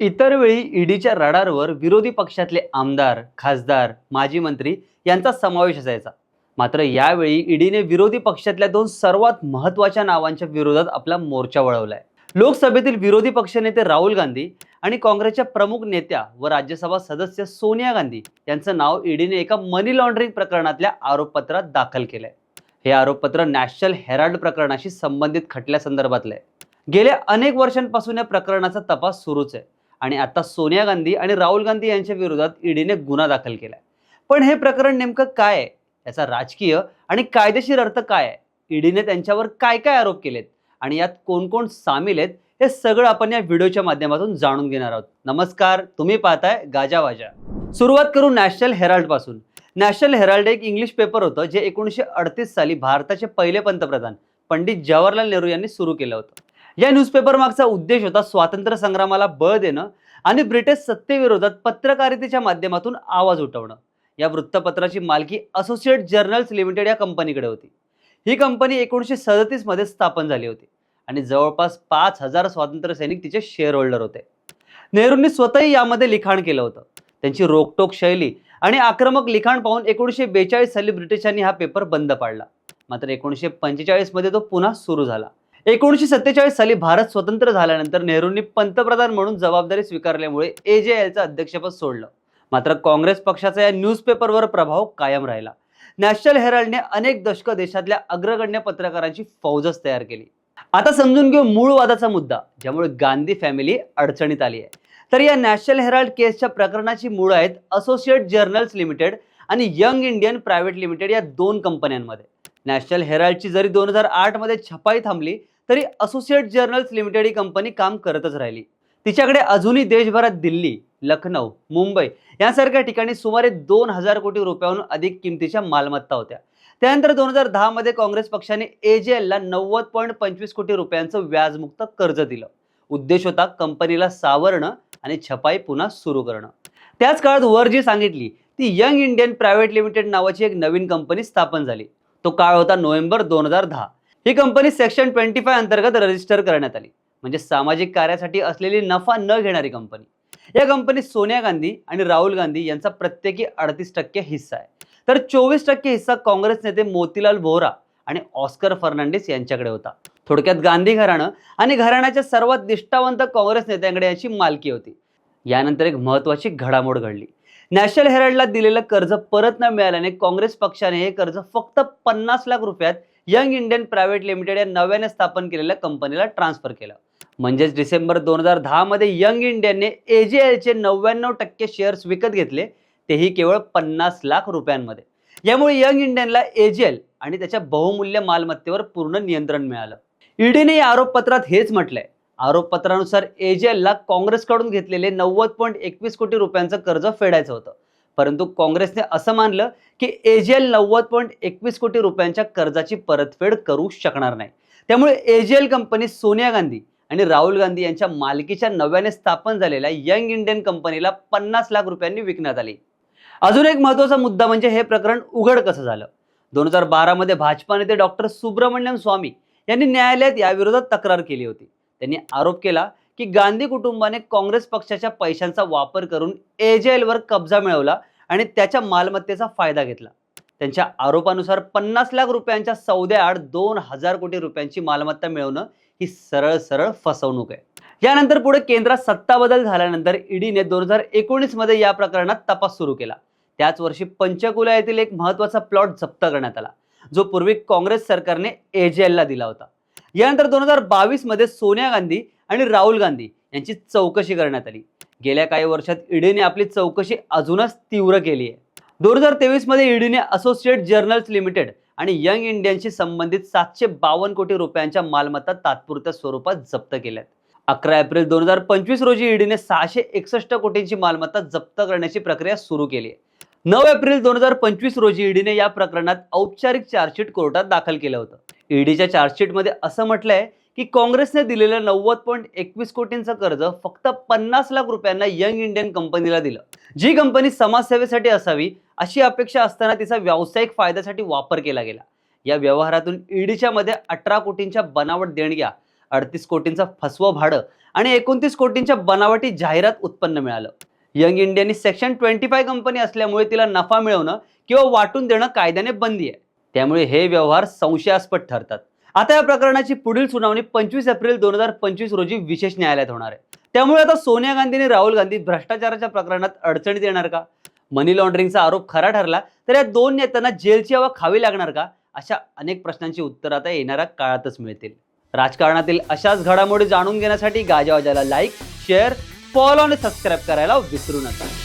इतर वेळी ईडीच्या रडारवर विरोधी पक्षातले आमदार खासदार माजी मंत्री यांचा समावेश असायचा. मात्र यावेळी ईडीने विरोधी पक्षातल्या दोन सर्वात महत्त्वाच्या नावांच्या विरोधात आपला मोर्चा वळवलाय. लोकसभेतील विरोधी पक्षनेते राहुल गांधी आणि काँग्रेसच्या प्रमुख नेत्या व राज्यसभा सदस्य सोनिया गांधी यांचं नाव ईडीने एका मनी लॉन्ड्रिंग प्रकरणातल्या आरोपपत्रात दाखल केलंय. हे आरोपपत्र नॅशनल हेराल्ड प्रकरणाशी संबंधित खटल्यासंदर्भातलं आहे गेल्या अनेक वर्षांपासून या प्रकरणाचा तपास सुरूच आहे. आणि आता सोनिया गांधी आणि राहुल गांधी यांच्या विरोधात ईडीने गुन्हा दाखल केला पण हे प्रकरण नेमकं काय आहे? याचा राजकीय आणि कायदेशीर अर्थ काय आहे? ईडीने त्यांच्यावर काय काय आरोप केलेत? आणि यात कोण कोण सामील आहेत? हे सगळं आपण या व्हिडिओच्या माध्यमातून जाणून घेणार आहोत. नमस्कार तुम्ही पाहताय गाजावाजा सुरुवात करू नॅशनल हेराल्डपासून. नॅशनल हेराल्ड एक इंग्लिश पेपर होतं जे एकोणीसशे अडतीस साली भारताचे पहिले पंतप्रधान पंडित जवाहरलाल नेहरू यांनी सुरू केलं होतं. या न्यूजपेपर मागचा उद्देश होता स्वातंत्र्य संग्रामाला बळ देणं आणि ब्रिटिश सत्तेविरोधात पत्रकारितेच्या माध्यमातून आवाज उठवणं. या वृत्तपत्राची मालकी असोसिएट जर्नल्स लिमिटेड या कंपनीकडे होती. ही कंपनी एकोणीसशे सदतीसमध्ये स्थापन झाली होती आणि जवळपास पाच हजार स्वातंत्र्य सैनिक तिचे शेअर होल्डर होते. नेहरूंनी स्वतःही यामध्ये लिखाण केलं होतं. त्यांची रोकटोक शैली आणि आक्रमक लिखाण पाहून एकोणीसशे बेचाळीस साली ब्रिटिशांनी हा पेपर बंद पाडला. मात्र एकोणीसशे पंचेचाळीसमध्ये तो पुन्हा सुरू झाला. एकोणीसशे सत्तेचाळीस साली भारत स्वतंत्र झाल्यानंतर नेहरूंनी पंतप्रधान म्हणून जबाबदारी स्वीकारल्यामुळे ए जे एलचं अध्यक्षपद सोडलं. मात्र काँग्रेस पक्षाचा या न्यूजपेपरवर प्रभाव कायम राहिला. नॅशनल हेराल्डने अनेक दशकं देशातल्या अग्रगण्य पत्रकारांची फौजच तयार केली. आता समजून घेऊ मूळ वादाचा मुद्दा ज्यामुळे गांधी फॅमिली अडचणीत आली आहे. तर या नॅशनल हेराल्ड केसच्या प्रकरणाची मूळ आहेत असोसिएट जर्नल्स लिमिटेड आणि यंग इंडियन प्रायव्हेट लिमिटेड या दोन कंपन्यांमध्ये. नॅशनल हेराल्डची जरी दोन हजार आठमध्ये छपाई थांबली तरी असोसिएट जर्नल्स लिमिटेड ही कंपनी काम करतच राहिली. तिच्याकडे अजूनही देशभरात दिल्ली लखनौ मुंबई यासारख्या ठिकाणी सुमारे दोन हजार कोटी रुपयाहून अधिक किमतीच्या मालमत्ता होत्या. त्यानंतर दोन हजार दहा मध्ये काँग्रेस पक्षाने एजेएलला नव्वद पॉईंट पंचवीस कोटी रुपयांचं व्याजमुक्त कर्ज दिलं. उद्देश होता कंपनीला सावरणं आणि छपाई पुन्हा सुरू करणं. त्याच काळात वर जी सांगितली ती यंग इंडियन प्रायव्हेट लिमिटेड नावाची एक नवीन कंपनी स्थापन झाली. तो काळ होता नोव्हेंबर दोन हजार दहा. ही कंपनी सेक्शन ट्वेंटी फाय अंतर्गत रजिस्टर करण्यात आली. म्हणजे सामाजिक कार्यासाठी असलेली नफा न घेणारी कंपनी. या कंपनीत सोनिया गांधी आणि राहुल गांधी यांचा प्रत्येकी अडतीस टक्के हिस्सा आहे. तर चोवीस टक्के हिस्सा काँग्रेस नेते मोतीलाल बोहरा आणि ऑस्कर फर्नांडिस यांच्याकडे होता. थोडक्यात गांधी घराणं आणि घराण्याच्या सर्वात निष्ठावंत काँग्रेस नेत्यांकडे याची मालकी होती. यानंतर एक महत्वाची घडामोड घडली. नॅशनल हेराल्डला दिलेलं कर्ज परत न मिळाल्याने काँग्रेस पक्षाने हे कर्ज फक्त पन्नास लाख रुपयात यंग इंडियन प्रायव्हेट लिमिटेड या नव्याने स्थापन केलेल्या कंपनीला ट्रान्सफर केलं. म्हणजेच डिसेंबर दोन हजार दहा मध्ये यंग इंडियनने एजेएलचे नव्याण्णव टक्के शेअर्स विकत घेतले तेही केवळ पन्नास लाख रुपयांमध्ये. यामुळे यंग इंडियनला एजेएल आणि त्याच्या बहुमूल्य मालमत्तेवर पूर्ण नियंत्रण मिळालं. ईडीने या आरोपपत्रात हेच म्हटलंय आरोपपत्रानुसार एजेलला काँग्रेसकडून घेतलेले नव्वद पॉईंट एकवीस कोटी रुपयांचं कर्ज फेडायचं होतं. परंतु काँग्रेसने असं मानलं की एजेएल नव्वद पॉईंट एकवीस कोटी रुपयांच्या कर्जाची परतफेड करू शकणार नाही. त्यामुळे एजेएल कंपनी सोनिया गांधी आणि राहुल गांधी यांच्या मालकीच्या नव्याने स्थापन झालेल्या यंग इंडियन कंपनीला पन्नास लाख रुपयांनी विकण्यात आली. अजून एक महत्त्वाचा मुद्दा म्हणजे हे प्रकरण उघड कसं झालं? दोन हजार बारामध्ये भाजपा नेते डॉक्टर सुब्रमण्यम स्वामी यांनी न्यायालयात याविरोधात तक्रार केली होती. त्यांनी आरोप केला की गांधी कुटुंबाने काँग्रेस पक्षाच्या पैशांचा वापर करून एजेएलवर कब्जा मिळवला आणि त्याच्या मालमत्तेचा फायदा घेतला. त्यांच्या आरोपानुसार पन्नास लाख रुपयांच्या सौद्याआड दोन हजार कोटी रुपयांची मालमत्ता मिळवणं ही सरळ सरळ फसवणूक आहे. यानंतर पुढे केंद्रात सत्ता बदल झाल्यानंतर ईडीने दोन हजार एकोणीसमध्ये या प्रकरणात तपास सुरू केला. त्याच वर्षी पंचकुला येथील एक महत्त्वाचा प्लॉट जप्त करण्यात आला जो पूर्वी काँग्रेस सरकारने एजेएलला दिला होता. यानंतर दोन हजार बावीसमध्ये सोनिया गांधी आणि राहुल गांधी यांची चौकशी करण्यात आली. गेल्या काही वर्षात ईडीने आपली चौकशी अजूनच तीव्र केली आहे. दोन हजार तेवीसमध्ये ईडीने असोसिएट जर्नल्स लिमिटेड आणि यंग इंडियनशी संबंधित सातशे बावन्न कोटी रुपयांच्या मालमत्ता तात्पुरत्या स्वरूपात जप्त केल्यात. अकरा एप्रिल दोन हजार पंचवीस रोजी ईडीने सहाशे एकसष्ट कोटींची मालमत्ता जप्त करण्याची प्रक्रिया सुरू केली आहे. नऊ एप्रिल दोन हजार पंचवीस रोजी ईडीने या प्रकरणात औपचारिक चार्जशीट कोर्टात दाखल केलं होतं. ईडीच्या चार्जशीटमध्ये असं म्हटलंय की काँग्रेसने दिलेलं नव्वद पॉईंट एकवीस कोटींचं कर्ज फक्त पन्नास लाख रुपयांना यंग इंडियन कंपनीला दिलं. जी कंपनी समाजसेवेसाठी असावी अशी अपेक्षा असताना तिचा व्यावसायिक फायद्यासाठी वापर केला गेला. या व्यवहारातून ईडीच्या मध्ये अठरा कोटींच्या बनावट देणग्या अडतीस कोटींचा फसवं भाडं आणि एकोणतीस कोटींच्या बनावटी जाहिरात उत्पन्न मिळालं. यंग इंडियानी सेक्शन ट्वेंटी फाय कंपनी असल्यामुळे तिला नफा मिळवणं किंवा वाटून देणं कायद्याने बंदी आहे. त्यामुळे हे व्यवहार संशयास्पद ठरतात. आता या प्रकरणाची पुढील सुनावणी पंचवीस एप्रिल दोन हजार पंचवीस रोजी विशेष न्यायालयात होणार आहे. त्यामुळे आता सोनिया गांधी आणि राहुल गांधी भ्रष्टाचाराच्या प्रकरणात अडचणीत येणार का? मनी लॉन्ड्रिंगचा आरोप खरा ठरला तर या दोन नेत्यांना जेलची हवा खावी लागणार का? अशा अनेक प्रश्नांची उत्तरं आता येणाऱ्या काळातच मिळतील. राजकारणातील अशाच घडामोडी जाणून घेण्यासाठी गाजावाजाला लाईक शेअर फॉलो आणि सबस्क्राईब करायला विसरू नका.